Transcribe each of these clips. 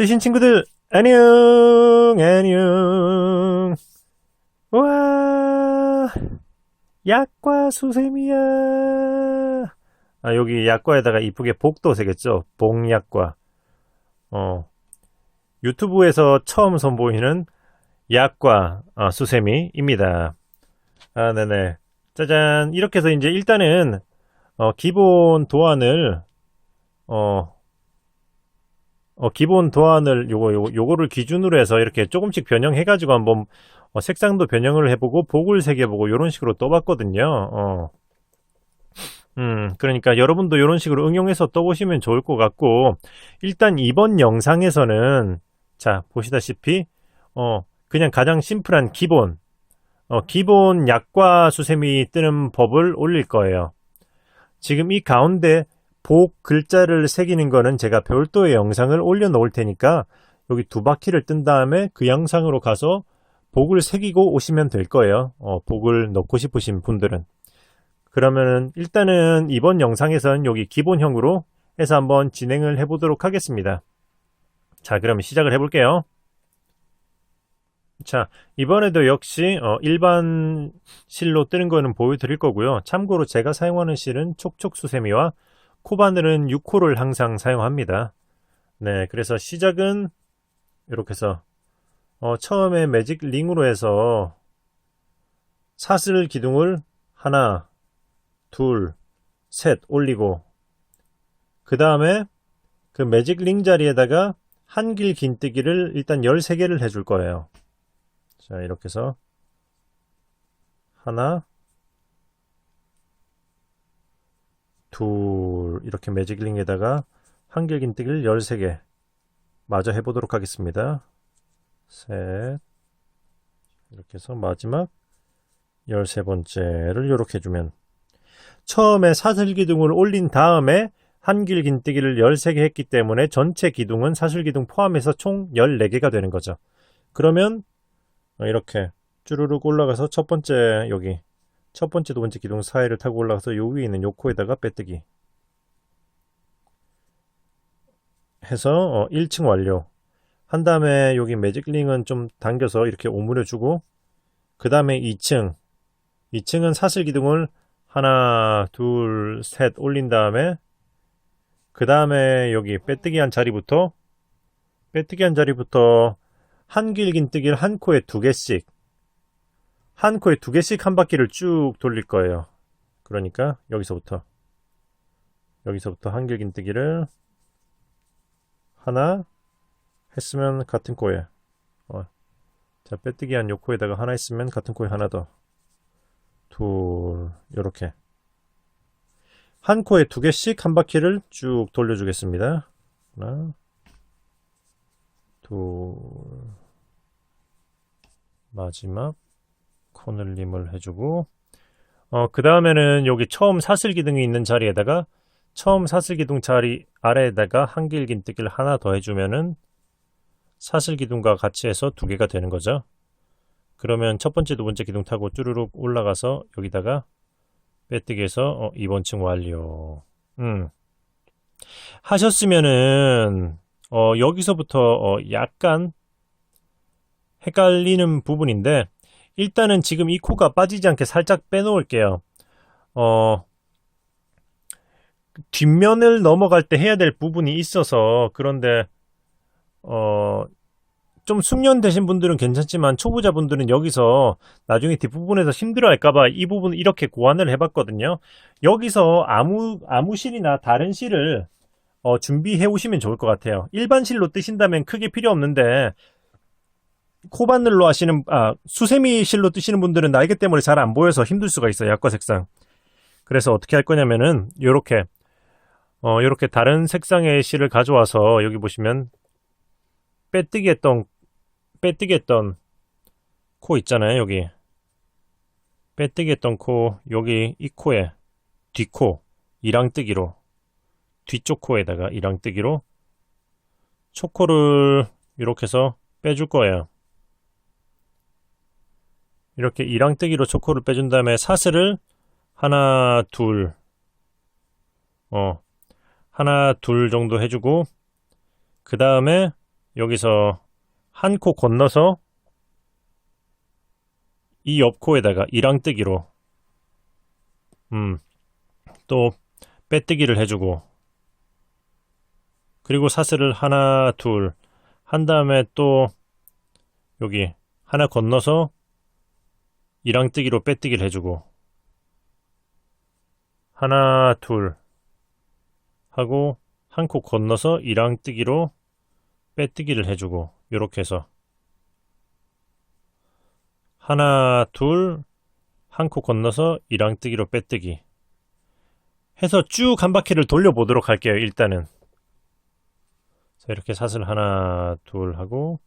뜨신 친구들 안녕 안녕. 와 약과 수세미야. 아 여기 약과에다가 이쁘게 복도 새겼죠? 복약과. 어 유튜브에서 처음 선보이는 약과 아, 수세미입니다 아 네네 짜잔 이렇게 해서 이제 일단은 어, 기본 도안을 어 어, 기본 도안을 요거, 요거 요거를 기준으로 해서 이렇게 조금씩 변형해 가지고 한번 어, 색상도 변형을 해보고 복을 새겨보고 이런 식으로 떠봤거든요. 어. 음, 그러니까 여러분도 이런 식으로 응용해서 떠보시면 좋을 것 같고 일단 이번 영상에서는 자 보시다시피 어 그냥 가장 심플한 기본 어, 기본 약과 수세미 뜨는 법을 올릴 거예요. 지금 이 가운데 복 글자를 새기는 거는 제가 별도의 영상을 올려놓을 테니까 여기 두 바퀴를 뜬 다음에 그 영상으로 가서 복을 새기고 오시면 될 거예요. 어, 복을 넣고 싶으신 분들은. 그러면은 일단은 이번 영상에서는 여기 기본형으로 해서 한번 진행을 해보도록 하겠습니다. 자, 그러면 시작을 해볼게요. 자, 이번에도 역시 어, 일반 실로 뜨는 거는 보여드릴 거고요. 참고로 제가 사용하는 실은 촉촉수세미와 코바늘은 6호를 항상 사용합니다. 네, 그래서 시작은 이렇게 해서 어, 처음에 매직 링으로 해서 사슬 기둥을 하나, 둘, 셋 올리고 그 다음에 그 매직 링 자리에다가 한길 긴뜨기를 일단 13개를 해줄 거예요. 자, 이렇게 해서 하나, 둘 이렇게 매직링에다가 한길 긴뜨기를 13개 마저 해보도록 하겠습니다. 셋 이렇게 해서 마지막 13번째를 이렇게 해주면 처음에 사슬 기둥을 올린 다음에 한길 긴뜨기를 13개 했기 때문에 전체 기둥은 사슬 기둥 포함해서 총 14개가 되는 거죠. 그러면 이렇게 쭈루룩 올라가서 첫 번째 여기 첫 번째, 두 번째 기둥 사이를 타고 올라가서 요 위에 있는 요 코에다가 빼뜨기 해서 어, 1층 완료 한 다음에 여기 매직링은 좀 당겨서 이렇게 오므려 주고 그 다음에 2층 2층은 사슬 기둥을 하나 둘 셋 올린 다음에 그 다음에 여기 빼뜨기 한 자리부터 빼뜨기 한 자리부터 한 길 긴 뜨기를 한 코에 두 개씩 한 코에 두 개씩 한 바퀴를 쭉 돌릴 거예요. 그러니까 여기서부터 여기서부터 한 길 긴 뜨기를 하나 했으면 같은 코에 어. 자 빼뜨기 한 요 코에다가 하나 있으면 같은 코에 하나 더둘 요렇게 한 코에 두 개씩 한 바퀴를 쭉 돌려주겠습니다. 하나 둘 마지막 코늘림을 해주고 어, 그 다음에는 여기 처음 사슬 기둥이 있는 자리에다가 처음 사슬 기둥 자리 아래에다가 한길 긴뜨기를 하나 더 해주면은 사슬 기둥과 같이 해서 두 개가 되는 거죠. 그러면 첫 번째, 두 번째 기둥 타고 쭈루룩 올라가서 여기다가 빼뜨기해서 어, 이번 층 완료. 음. 하셨으면은 어, 여기서부터 어, 약간 헷갈리는 부분인데 일단은 지금 이 코가 빠지지 않게 살짝 빼놓을게요. 어, 뒷면을 넘어갈 때 해야 될 부분이 있어서 그런데 어, 좀 숙련되신 분들은 괜찮지만 초보자분들은 여기서 나중에 뒷부분에서 힘들어할까봐 이 부분 이렇게 고안을 해봤거든요. 여기서 아무 아무 실이나 다른 실을 어, 준비해 오시면 좋을 것 같아요. 일반 실로 뜨신다면 크게 필요 없는데 코바늘로 하시는 아 수세미 실로 뜨시는 분들은 날개 때문에 잘 안 보여서 힘들 수가 있어요. 약과 색상. 그래서 어떻게 할 거냐면은 요렇게 어 요렇게 다른 색상의 실을 가져와서 여기 보시면 빼뜨기 했던 빼뜨기 했던 코 있잖아요. 여기 빼뜨기 했던 코 여기 이 코에 뒷코 이랑뜨기로 뒤쪽 코에다가 이랑뜨기로 초코를 이렇게 해서 빼줄 거예요. 이렇게 이랑뜨기로 초코를 빼준 다음에 사슬을 하나, 둘, 어, 하나, 둘 정도 해주고, 그 다음에 여기서 한 코 건너서 이 옆코에다가 이랑뜨기로, 음, 또 빼뜨기를 해주고, 그리고 사슬을 하나, 둘, 한 다음에 또 여기 하나 건너서 이랑뜨기로 빼뜨기를 해주고, 하나, 둘 하고 한 코 건너서 이랑뜨기로 빼뜨기를 해주고 요렇게 해서 하나, 둘, 한 코 건너서 이랑뜨기로 빼뜨기 해서 쭉 한 바퀴를 돌려보도록 할게요. 일단은 자, 이렇게 사슬 하나, 둘 하고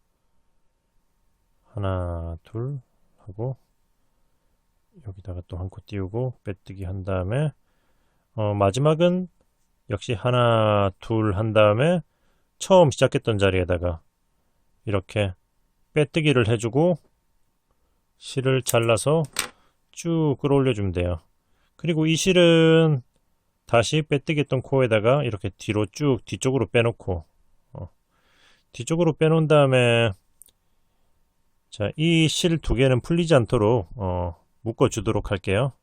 하나, 둘 하고 여기다가 또 한 코 띄우고 빼뜨기 한 다음에 어, 마지막은 역시 하나, 둘 한 다음에 처음 시작했던 자리에다가 이렇게 빼뜨기를 해주고 실을 잘라서 쭉 끌어올려 주면 돼요. 그리고 이 실은 다시 빼뜨기 했던 코에다가 이렇게 뒤로 쭉 뒤쪽으로 빼놓고 어, 뒤쪽으로 빼놓은 다음에 자, 이 실 두 개는 풀리지 않도록 어, 묶어 주도록 할게요.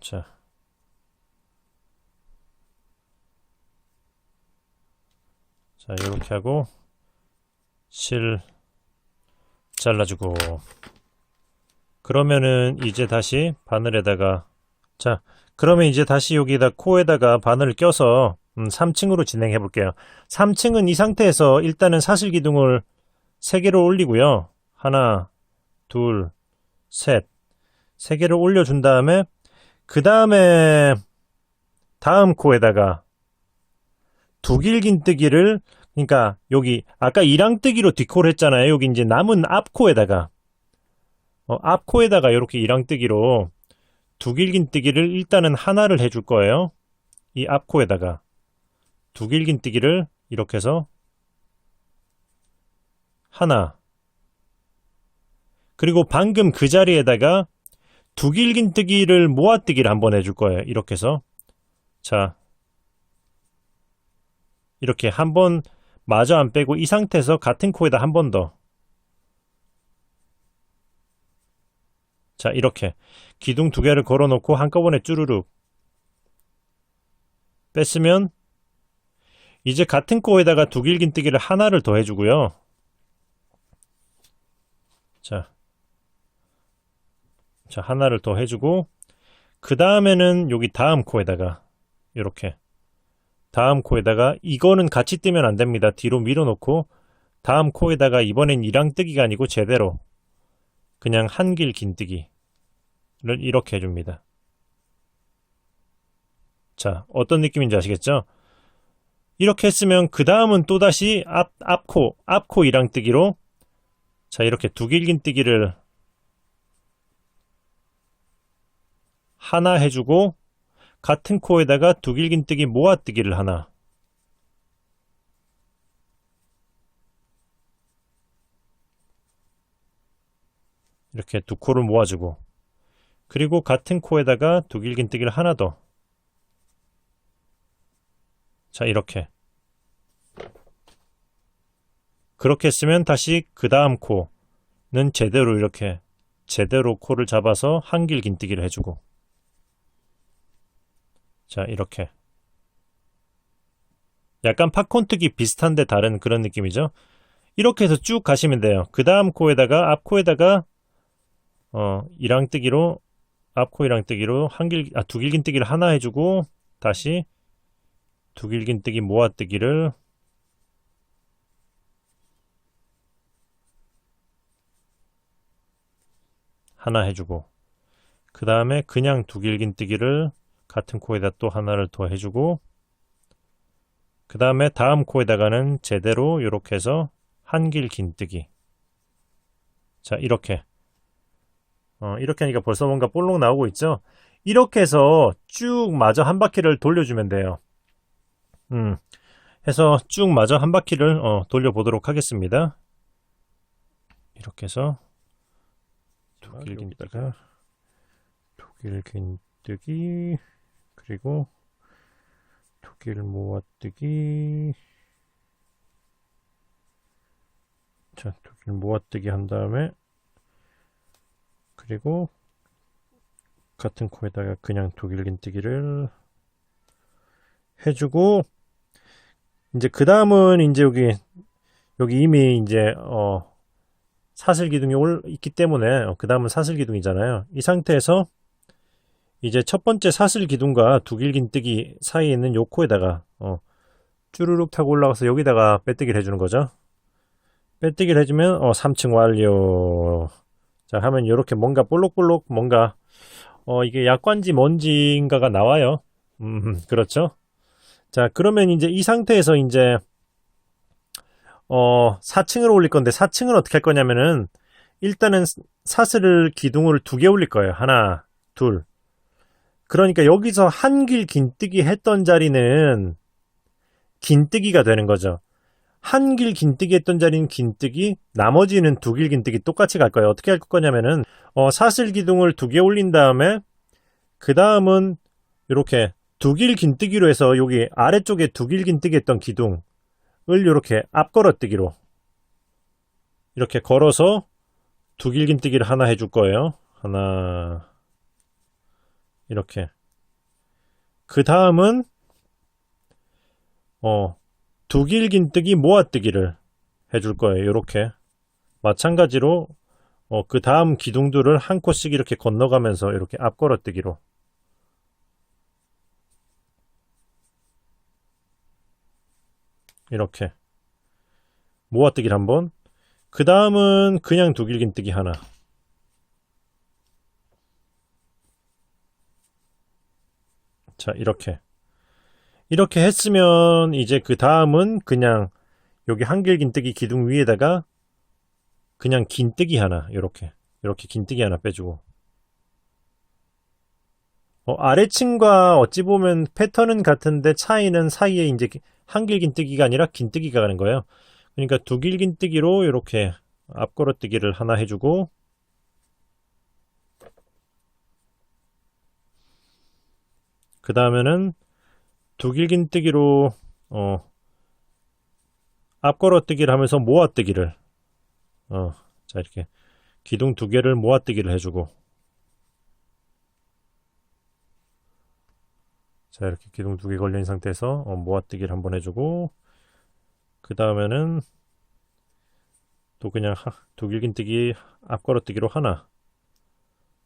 자. 자, 이렇게 하고 실 잘라주고 그러면은 이제 다시 바늘에다가 자, 그러면 이제 다시 여기다 코에다가 바늘을 껴서 음, 3층으로 진행해 볼게요. 3층은 이 상태에서 일단은 사슬 기둥을 3개로 올리고요. 하나, 둘, 셋. 3개를 올려준 다음에 그 다음에 다음 코에다가 두길 긴뜨기를 그러니까 여기 아까 이랑뜨기로 뒷코를 했잖아요. 여기 이제 남은 앞코에다가 어, 앞코에다가 이렇게 이랑뜨기로 두길긴뜨기를 일단은 하나를 해줄 거예요. 이 앞코에다가 두길긴뜨기를 이렇게 해서 하나 그리고 방금 그 자리에다가 두길긴뜨기를 모아뜨기를 한번 해줄 거예요. 이렇게 해서 자 이렇게 한 번 마저 안 빼고 이 상태에서 같은 코에다 한 번 더. 자, 이렇게 기둥 두 개를 걸어 놓고 한꺼번에 쭈루룩 뺐으면 이제 같은 코에다가 두 길긴뜨기를 하나를 더 해주고요. 자, 자 하나를 더 해주고 그 다음에는 여기 다음 코에다가 이렇게 다음 코에다가 이거는 같이 뜨면 안 됩니다. 뒤로 밀어놓고 다음 코에다가 이번엔 이랑뜨기가 아니고 제대로 그냥 한길 긴뜨기를 이렇게 해줍니다. 자, 어떤 느낌인지 아시겠죠? 이렇게 했으면 그 다음은 또다시 앞, 앞코, 앞코 이랑뜨기로 자, 이렇게 두 길긴뜨기를 하나 해주고 같은 코에다가 두 길긴뜨기 모아뜨기를 하나. 이렇게 두 코를 모아주고 그리고 같은 코에다가 두 길긴뜨기를 하나 더. 자, 이렇게. 그렇게 했으면 다시 그 다음 코는 제대로 이렇게 제대로 코를 잡아서 한길 긴뜨기를 해주고 자, 이렇게. 약간 팝콘뜨기 비슷한데 다른 그런 느낌이죠. 이렇게 해서 쭉 가시면 돼요. 그 다음 코에다가 앞코에다가 어, 이랑뜨기로 앞코 이랑뜨기로 한길 아 두길긴뜨기를 하나 해주고 다시 두길긴뜨기 모아뜨기를 하나 해주고 그 다음에 그냥 두길긴뜨기를 같은 코에다 또 하나를 더 해주고 그 다음에 다음 코에다가는 제대로 이렇게 해서 한길 긴뜨기 자 이렇게 어, 이렇게 하니까 벌써 뭔가 볼록 나오고 있죠 이렇게 해서 쭉 마저 한 바퀴를 돌려주면 돼요. 음, 해서 쭉 마저 한 바퀴를 어, 돌려보도록 하겠습니다. 이렇게 해서 독일 긴뜨가 독일 긴뜨기 그리고 독일 모아뜨기 자 독일 모아뜨기 한 다음에 그리고 같은 코에다가 그냥 독일 긴뜨기를 해주고 이제 그 다음은 이제 여기 여기 이미 이제 어 사슬 기둥이 올 있기 때문에 어, 그 다음은 사슬 기둥이잖아요. 이 상태에서 이제 첫 번째 사슬 기둥과 독일 긴뜨기 사이에 있는 요 코에다가 어 쭈루룩 타고 올라가서 여기다가 빼뜨기를 해주는 거죠. 빼뜨기를 해주면 어 3층 완료. 자 하면 이렇게 뭔가 볼록볼록 뭔가 어 이게 약관지 뭔지인가가 나와요. 음 그렇죠. 자, 그러면 이제 이 상태에서 이제 어, 4층으로 올릴 건데 4층은 어떻게 할 거냐면은 일단은 사슬을 기둥을 두 개 올릴 거예요. 하나, 둘. 그러니까 여기서 한길 긴뜨기 했던 자리는 긴뜨기가 되는 거죠. 한길 긴뜨기 했던 자리는 긴뜨기, 나머지는 두 길 긴뜨기 똑같이 갈 거예요. 어떻게 할 거냐면은 어, 사슬 기둥을 두 개 올린 다음에 그 다음은 이렇게 두 길 긴뜨기로 해서 여기 아래쪽에 두 길 긴뜨기 했던 기둥을 이렇게 앞 걸어뜨기로 이렇게 걸어서 두 길 긴뜨기를 하나 해줄 거예요. 하나 이렇게. 그 다음은 어 두 길 긴뜨기 모아뜨기를 해줄 거예요. 이렇게. 마찬가지로 어, 그 다음 기둥들을 한 코씩 이렇게 건너가면서 이렇게 앞걸어뜨기로. 이렇게. 모아뜨기를 한번. 그 다음은 그냥 두 길긴뜨기 하나 자 이렇게. 이렇게 했으면 이제 그 다음은 그냥 여기 한길긴뜨기 기둥 위에다가 그냥 긴뜨기 하나 이렇게. 이렇게 긴뜨기 하나 빼주고. 어, 아래층과 어찌 보면 패턴은 같은데 차이는 사이에 이제 한길 긴뜨기가 아니라 긴뜨기가 가는 거예요. 그러니까 두 길 긴뜨기로 이렇게 앞걸어뜨기를 하나 해주고 그 다음에는 두길 긴뜨기로 어, 앞걸어뜨기를 하면서 모아뜨기를 어, 자 이렇게 기둥 두 개를 모아뜨기를 해주고. 자 이렇게 기둥 두 개 걸린 상태에서 어, 모아뜨기를 한번 해주고. 그 다음에는 또 그냥 두 길긴뜨기 앞걸어뜨기로 하나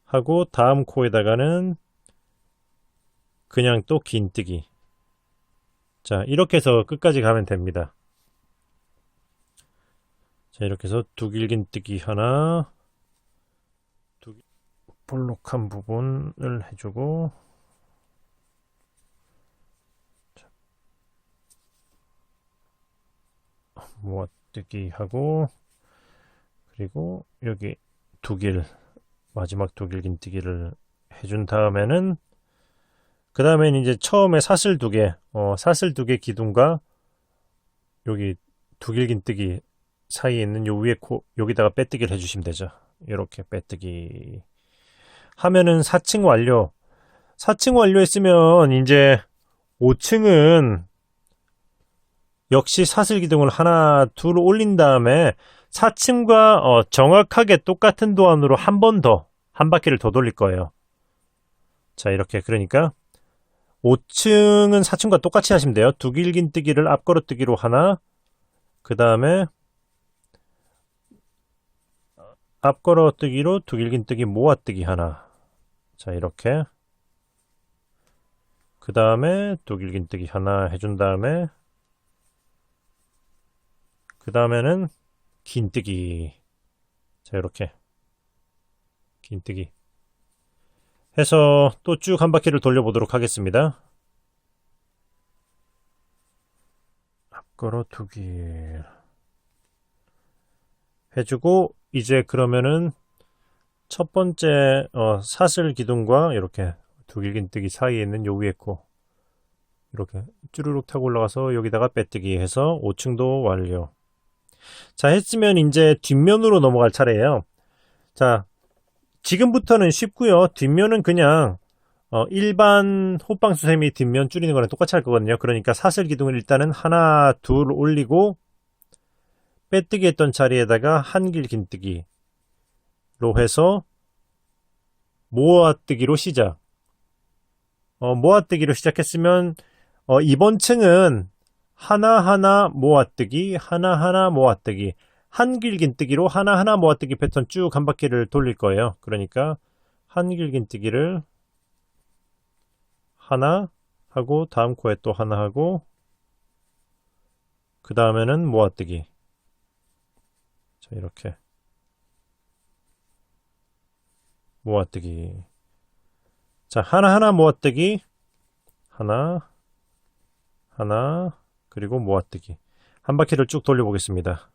하고 다음 코에다가는 그냥 또 긴뜨기. 자 이렇게 해서 끝까지 가면 됩니다. 자 이렇게 해서 두 길긴뜨기 하나 두 볼록한 부분을 해주고 모아뜨기 하고 그리고 여기 두 길 마지막 두 길 긴뜨기를 해준 다음에는 그 다음엔 이제 처음에 사슬 두 개, 어, 사슬 두 개 기둥과 여기 두 길 긴뜨기 사이에 있는 요 위에 코, 여기다가 빼뜨기를 해주시면 되죠. 이렇게 빼뜨기 하면은 4층 완료. 4층 완료했으면 이제 5층은 역시 사슬 기둥을 하나 둘 올린 다음에 4층과 어, 정확하게 똑같은 도안으로 한 번 더 한 바퀴를 더 돌릴 거예요. 자 이렇게 그러니까 5층은 4층과 똑같이 하시면 돼요. 두 길긴 뜨기를 앞걸어뜨기로 하나 그 다음에 앞걸어뜨기로 두 길긴 뜨기 모아뜨기 하나. 자 이렇게. 그 다음에 두 길긴 뜨기 하나 해준 다음에 그 다음에는 긴뜨기. 자 이렇게. 긴뜨기 해서 또 쭉 한 바퀴를 돌려보도록 하겠습니다 앞걸어 두기 해주고 이제 그러면은 첫 번째 어, 사슬 기둥과 이렇게 두 길긴뜨기 사이에 있는 요 위에 코 이렇게 쭈루룩 타고 올라가서 여기다가 빼뜨기 해서 5층도 완료. 자, 했으면 이제 뒷면으로 넘어갈 차례예요. 자, 지금부터는 쉽고요. 뒷면은 그냥 어, 일반 호빵 수세미 뒷면 줄이는 거랑 똑같이 할 거거든요. 그러니까 사슬 기둥을 일단은 하나, 둘 올리고 빼뜨기 했던 자리에다가 한길 긴뜨기로 해서 모아뜨기로 시작. 어, 모아뜨기로 시작했으면 어, 이번 층은 하나하나 모아뜨기, 하나하나 모아뜨기, 한길긴뜨기로 하나하나 모아뜨기 패턴 쭉 한 바퀴를 돌릴 거예요. 그러니까 한길긴뜨기를 하나 하고 다음 코에 또 하나 하고 그 다음에는 모아뜨기. 자 이렇게. 모아뜨기. 자 하나하나 모아뜨기. 하나 하나 그리고 모아뜨기. 한 바퀴를 쭉 돌려 보겠습니다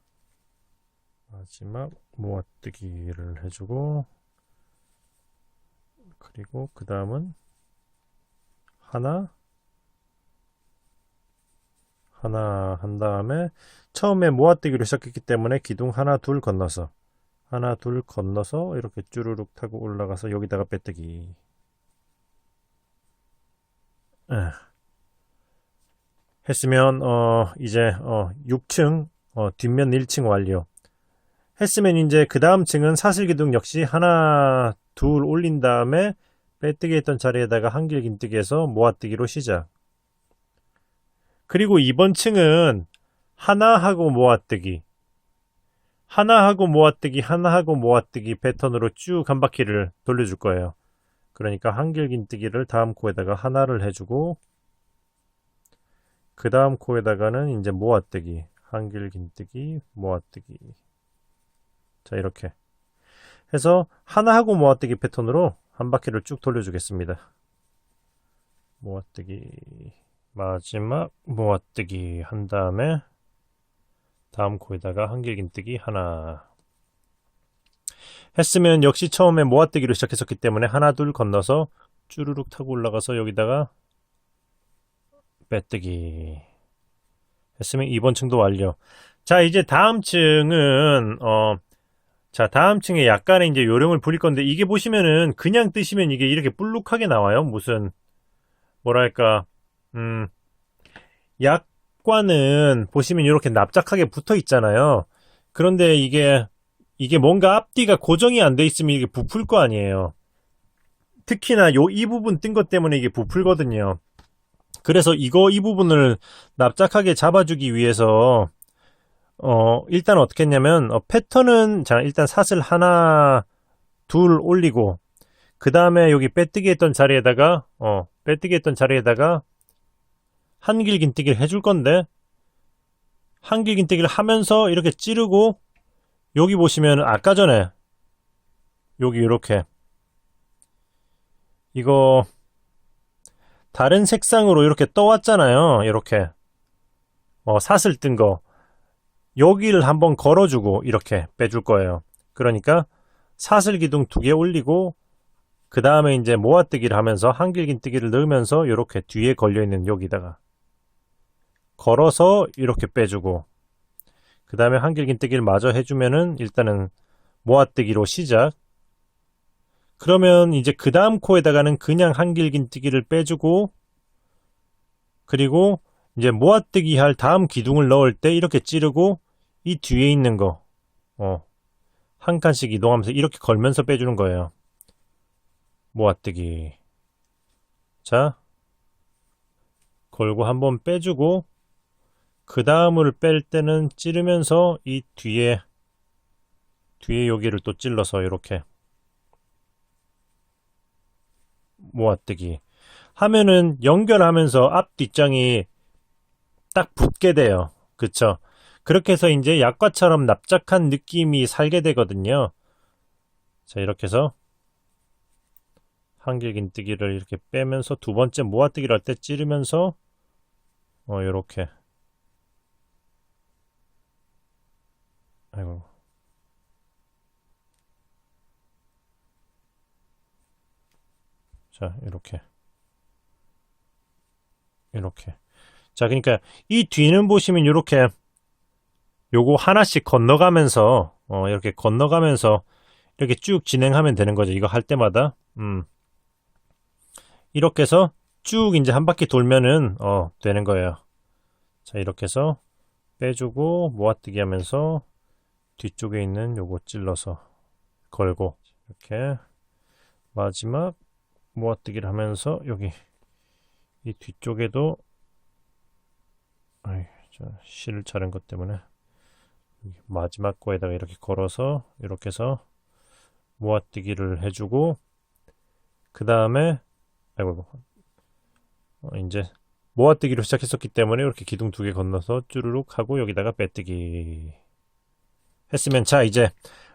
마지막 모아뜨기를 해주고 그리고 그 다음은 하나 하나 한 다음에 처음에 모아뜨기로 시작했기 때문에 기둥 하나 둘 건너서 하나 둘 건너서 이렇게 쭈루룩 타고 올라가서 여기다가 빼뜨기 에. 했으면 어 이제 어 6층 어 뒷면 1층 완료 했으면 이제 그 다음 층은 사슬 기둥 역시 하나 둘 올린 다음에 빼뜨기 했던 자리에다가 한길 긴뜨기 해서 모아뜨기로 시작. 그리고 이번 층은 하나 하고 모아뜨기. 하나 하고 모아뜨기 하나 하고 모아뜨기 패턴으로 쭉 한 바퀴를 돌려줄 거예요. 그러니까 한길 긴뜨기를 다음 코에다가 하나를 해주고 그 다음 코에다가는 이제 모아뜨기. 한길 긴뜨기 모아뜨기 자 이렇게. 해서 하나 하고 모아뜨기 패턴으로 한 바퀴를 쭉 돌려주겠습니다. 모아뜨기 마지막 모아뜨기 한 다음에 다음 코에다가 한길긴뜨기 하나. 했으면 역시 처음에 모아뜨기로 시작했었기 때문에 하나 둘 건너서 쭈루룩 타고 올라가서 여기다가 빼뜨기. 했으면 이번 층도 완료. 자 이제 다음 층은 어, 자 다음 층에 약간의 이제 요령을 부릴 건데 이게 보시면은 그냥 뜨시면 이게 이렇게 불룩하게 나와요. 무슨 뭐랄까 음 약과는 보시면 이렇게 납작하게 붙어 있잖아요. 그런데 이게 이게 뭔가 앞뒤가 고정이 안 돼 있으면 이게 부풀 거 아니에요. 특히나 요 이 부분 뜬 것 때문에 이게 부풀거든요. 그래서 이거 이 부분을 납작하게 잡아주기 위해서 어 일단 어떻게 했냐면 어, 패턴은 자 일단 사슬 하나 둘 올리고 그 다음에 여기 빼뜨기 했던 자리에다가 어 빼뜨기 했던 자리에다가 한길 긴뜨기를 해줄 건데 한길 긴뜨기를 하면서 이렇게 찌르고 여기 보시면 아까 전에 여기 이렇게 이거 다른 색상으로 이렇게 떠왔잖아요. 이렇게 어, 사슬 뜬 거. 여기를 한번 걸어주고 이렇게 빼줄 거예요. 그러니까 사슬 기둥 두 개 올리고 그 다음에 이제 모아뜨기를 하면서 한길긴뜨기를 넣으면서 이렇게 뒤에 걸려있는 여기다가 걸어서 이렇게 빼주고 그 다음에 한길긴뜨기를 마저 해주면은 일단은 모아뜨기로 시작 그러면 이제 그 다음 코에다가는 그냥 한길긴뜨기를 빼주고 그리고 이제 모아뜨기 할 다음 기둥을 넣을 때 이렇게 찌르고 이 뒤에 있는 거, 어, 한 칸씩 이동하면서 이렇게 걸면서 빼주는 거예요. 모아뜨기. 자, 걸고 한번 빼주고 그 다음을 뺄 때는 찌르면서 이 뒤에 뒤에 여기를 또 찔러서 이렇게 모아뜨기 하면은 연결하면서 앞 뒷장이 딱 붙게 돼요. 그쵸? 그렇게 해서 이제 약과처럼 납작한 느낌이 살게 되거든요. 자, 이렇게 해서 한길긴뜨기를 이렇게 빼면서 두 번째 모아뜨기를 할 때 찌르면서 어, 요렇게 아이고 자, 이렇게. 이렇게. 자, 그러니까 이 뒤는 보시면 이렇게 요거 하나씩 건너가면서 어, 이렇게 건너가면서 이렇게 쭉 진행하면 되는 거죠. 이거 할 때마다. 음. 이렇게 해서 쭉 이제 한 바퀴 돌면은 어, 되는 거예요. 자, 이렇게 해서 빼주고 모아뜨기 하면서 뒤쪽에 있는 요거 찔러서 걸고 이렇게 마지막 모아뜨기를 하면서 여기 이 뒤쪽에도 아이, 저 실을 자른 것 때문에 마지막 거에다가 이렇게 걸어서 이렇게 해서 모아뜨기를 해주고 그 다음에 아이고. 어, 이제 모아뜨기로 시작했었기 때문에 이렇게 기둥 두 개 건너서 쭈르륵 하고 여기다가 빼뜨기 했으면 자 이제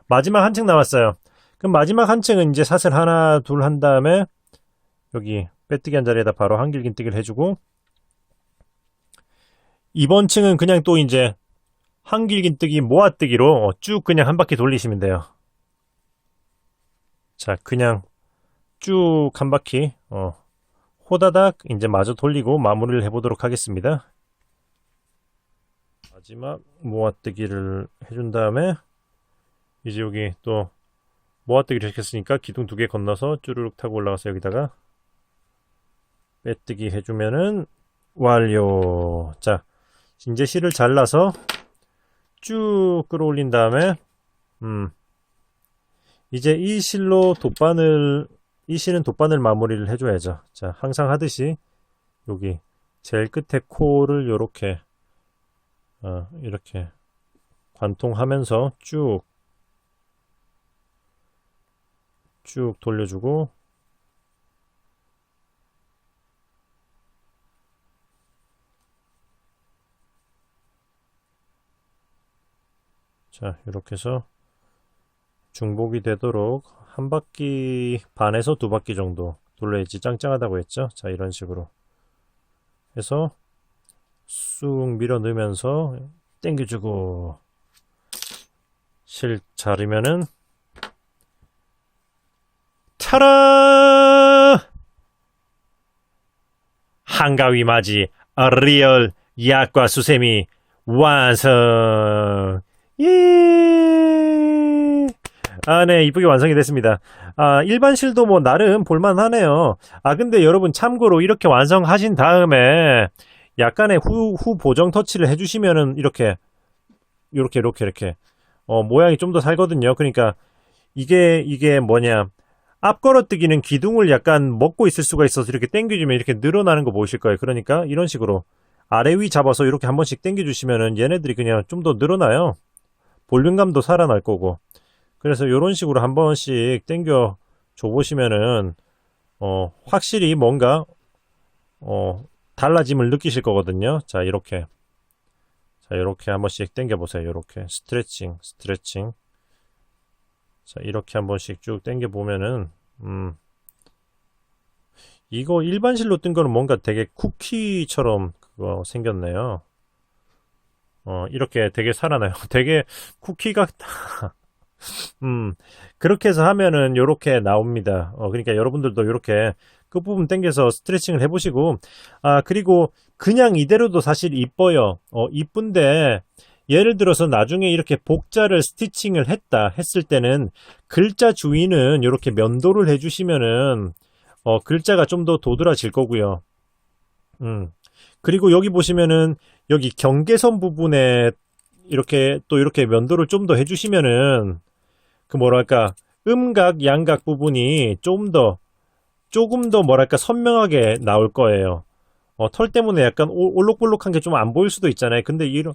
마지막 한 층 남았어요. 그럼 마지막 한 층은 이제 사슬 하나 둘 한 다음에 여기 빼뜨기 한 자리에다 바로 한길긴뜨기를 해주고 이번 층은 그냥 또 이제 한길긴뜨기 모아뜨기로 쭉 그냥 한 바퀴 돌리시면 돼요 자 그냥 쭉 한 바퀴 어, 호다닥 이제 마저 돌리고 마무리를 해보도록 하겠습니다. 마지막 모아뜨기를 해준 다음에 이제 여기 또 모아뜨기를 시켰으니까 기둥 두 개 건너서 쭈르륵 타고 올라가서 여기다가 빼뜨기 해주면은 완료. 자, 이제 실을 잘라서 쭉 끌어올린 다음에 음 이제 이 실로 돗바늘 이 실은 돗바늘 마무리를 해줘야죠. 자, 항상 하듯이 여기 제일 끝에 코를 이렇게 어, 이렇게 관통하면서 쭉쭉 돌려주고 자 이렇게 해서 중복이 되도록 한 바퀴 반에서 두 바퀴 정도 돌려야지 짱짱하다고 했죠. 자, 이런 식으로 해서 쑥 밀어 넣으면서 당겨주고 실 자르면은 타라! 한가위 맞이 리얼 약과 수세미 완성! 예! 아, 네, 이쁘게 완성이 됐습니다. 아, 일반 실도 뭐 나름 볼만하네요. 아, 근데 여러분 참고로 이렇게 완성하신 다음에 약간의 후, 후 보정 터치를 해주시면은 이렇게, 이렇게, 이렇게, 이렇게, 어, 모양이 좀 더 살거든요. 그러니까 이게, 이게 뭐냐. 앞 걸어뜨기는 기둥을 약간 먹고 있을 수가 있어서 이렇게 당겨주면 이렇게 늘어나는 거 보실 거예요. 그러니까 이런 식으로 아래 위 잡아서 이렇게 한 번씩 당겨주시면은 얘네들이 그냥 좀 더 늘어나요. 볼륨감도 살아날 거고. 그래서 이런 식으로 한 번씩 땡겨 줘 보시면은 어, 확실히 뭔가 어, 달라짐을 느끼실 거거든요. 자, 이렇게 자, 이렇게 한 번씩 당겨 보세요. 이렇게 스트레칭, 스트레칭. 자, 이렇게 한 번씩 쭉 당겨 보면은 음. 이거 일반 실로 뜬 거는 뭔가 되게 쿠키처럼 그거 생겼네요. 어, 이렇게 되게 살아나요. 되게 쿠키 같다. 음, 그렇게 해서 하면은 요렇게 나옵니다. 어, 그러니까 여러분들도 요렇게 끝부분 당겨서 스트레칭을 해보시고, 아, 그리고 그냥 이대로도 사실 이뻐요. 어, 이쁜데, 예를 들어서 나중에 이렇게 복자를 스티칭을 했다 했을 때는 글자 주위는 이렇게 면도를 해주시면은, 어, 글자가 좀 더 도드라질 거고요. 음. 그리고 여기 보시면은, 여기 경계선 부분에 이렇게 또 이렇게 면도를 좀 더 해주시면은 그 뭐랄까 음각 양각 부분이 좀 더 조금 더 뭐랄까 선명하게 나올 거예요. 어, 털 때문에 약간 올록볼록한 게 좀 안 보일 수도 있잖아요. 근데 이런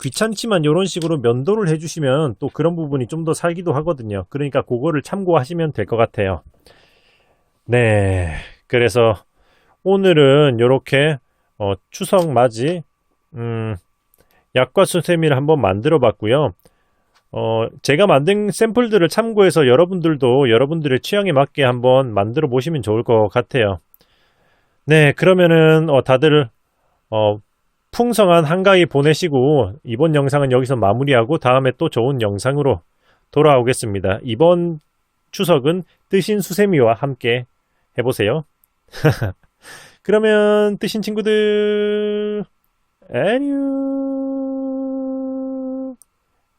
귀찮지만 이런 식으로 면도를 해주시면 또 그런 부분이 좀 더 살기도 하거든요. 그러니까 그거를 참고하시면 될 것 같아요. 네, 그래서 오늘은 이렇게 어, 추석 맞이 음, 약과 수세미를 한번 만들어 봤고요. 어, 제가 만든 샘플들을 참고해서 여러분들도 여러분들의 취향에 맞게 한번 만들어 보시면 좋을 것 같아요. 네, 그러면은 어, 다들 어, 풍성한 한가위 보내시고 이번 영상은 여기서 마무리하고 다음에 또 좋은 영상으로 돌아오겠습니다. 이번 추석은 뜨신 수세미와 함께 해보세요. 그러면 뜨신 친구들 안녕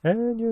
안녕